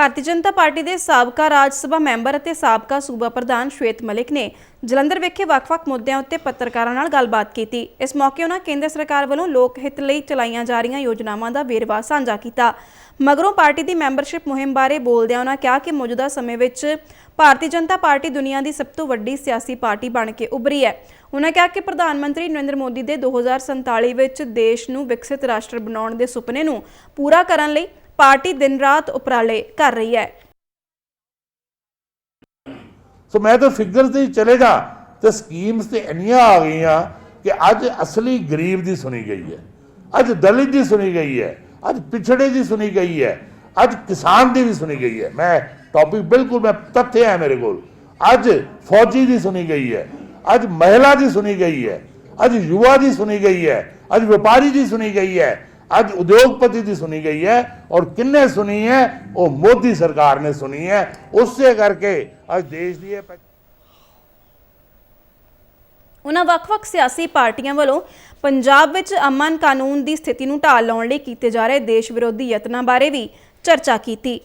Bharatiya Janata party ਦੇ ਸਾਬਕਾ ਰਾਜ ਸਭਾ member ਅਤੇ ਸਾਬਕਾ ਸੂਬਾ ਪ੍ਰਧਾਨ ਸ਼ਵੇਤ ਮਲਿਕ ਨੇ ਜਲੰਧਰ ਵਿਖੇ ਵੱਖ-ਵੱਖ ਮੁੱਦਿਆਂ ਉੱਤੇ ਪੱਤਰਕਾਰਾਂ ਨਾਲ ਗੱਲਬਾਤ ਕੀਤੀ। ਇਸ ਮੌਕੇ ਉਹਨਾਂ ਕੇਂਦਰ ਸਰਕਾਰ ਵੱਲੋਂ ਲੋਕ ਹਿੱਤ ਲਈ ਚਲਾਈਆਂ ਜਾ ਰਹੀਆਂ ਯੋਜਨਾਵਾਂ ਦਾ ਵੇਰਵਾ ਸਾਂਝਾ ਕੀਤਾ। ਮਗਰੋਂ ਪਾਰਟੀ ਦੀ ਮੈਂਬਰਸ਼ਿਪ ਮੁਹਿੰਮ ਬਾਰੇ ਬੋਲਦਿਆਂ ਉਹਨਾਂ ਕਿਹਾ ਕਿ ਮੌਜੂਦਾ ਸਮੇਂ ਵਿੱਚ ਭਾਰਤੀ ਜਨਤਾ ਪਾਰਟੀ ਦੁਨੀਆ ਦੀ ਸਭ ਤੋਂ ਵੱਡੀ ਸਿਆਸੀ ਪਾਰਟੀ ਬਣ ਕੇ ਉਭਰੀ ਹੈ। ਉਹਨਾਂ ਕਿਹਾ ਕਿ ਪ੍ਰਧਾਨ ਮੰਤਰੀ ਨਰਿੰਦਰ ਮੋਦੀ ਦੇ 2047 ਵਿੱਚ ਦੇਸ਼ ਨੂੰ ਵਿਕਸਿਤ ਰਾਸ਼ਟਰ ਬਣਾਉਣ ਦੇ ਸੁਪਨੇ ਨੂੰ ਪੂਰਾ ਕਰਨ ਲਈ ਪਾਰਟੀ ਦਿਨ ਰਾਤ ਉਪਰਾਲੇ ਕਰ ਰਹੀ ਹੈ। ਸੋ ਮੈਂ ਤਾਂ ਫਿਗਰ ਤੇ ਹੀ ਚਲੇਗਾ ਤੇ ਸਕੀਮਸ ਤੇ ਇੰਨੀਆਂ ਆ ਗਈਆਂ ਕਿ ਅੱਜ ਅਸਲੀ ਗਰੀਬ ਦੀ ਸੁਣੀ ਗਈ ਹੈ, ਅੱਜ ਦਲਿਤ ਦੀ ਸੁਣੀ ਗਈ ਹੈ, ਅੱਜ ਪਿਛੜੇ ਦੀ ਸੁਣੀ ਗਈ ਹੈ, ਅੱਜ ਕਿਸਾਨ ਦੀ ਵੀ ਸੁਣੀ ਗਈ ਹੈ। ਮੈਂ ਟੌਪਿਕ ਬਿਲਕੁਲ ਮੈਂ ਤੱਥ ਹੈ ਮੇਰੇ ਕੋਲ। ਅੱਜ ਫੌਜੀ ਦੀ ਸੁਣੀ ਗਈ ਹੈ, ਅੱਜ ਮਹਿਲਾ ਦੀ ਸੁਣੀ ਗਈ ਹੈ, ਅੱਜ ਯੁਵਾ ਦੀ ਸੁਣੀ ਗਈ ਹੈ, ਅੱਜ ਵਪਾਰੀ ਦੀ ਸੁਣੀ ਗਈ ਹੈ ਅੱਜ ਉਦਯੋਗਪਤੀ ਦੀ ਸੁਣੀ ਗਈ ਹੈ ਔਰ ਕਿੰਨੇ ਸੁਣੀ ਹੈ? ਉਹ ਮੋਦੀ ਸਰਕਾਰ ਨੇ ਸੁਣੀ ਹੈ। ਉਸੇ ਕਰਕੇ ਅੱਜ ਦੇਸ਼ ਦੀ ਇਹ ਉਹਨਾਂ ਵੱਖ-ਵੱਖ ਸਿਆਸੀ ਪਾਰਟੀਆਂ ਵੱਲੋਂ ਪੰਜਾਬ ਵਿੱਚ ਅਮਨ ਕਾਨੂੰਨ ਦੀ ਸਥਿਤੀ ਨੂੰ ਢਾਲ ਲਾਉਣ ਲਈ ਕੀਤੇ ਜਾ ਰਹੇ ਦੇਸ਼ ਵਿਰੋਧੀ ਯਤਨਾਂ ਬਾਰੇ ਵੀ ਚਰਚਾ ਕੀਤੀ।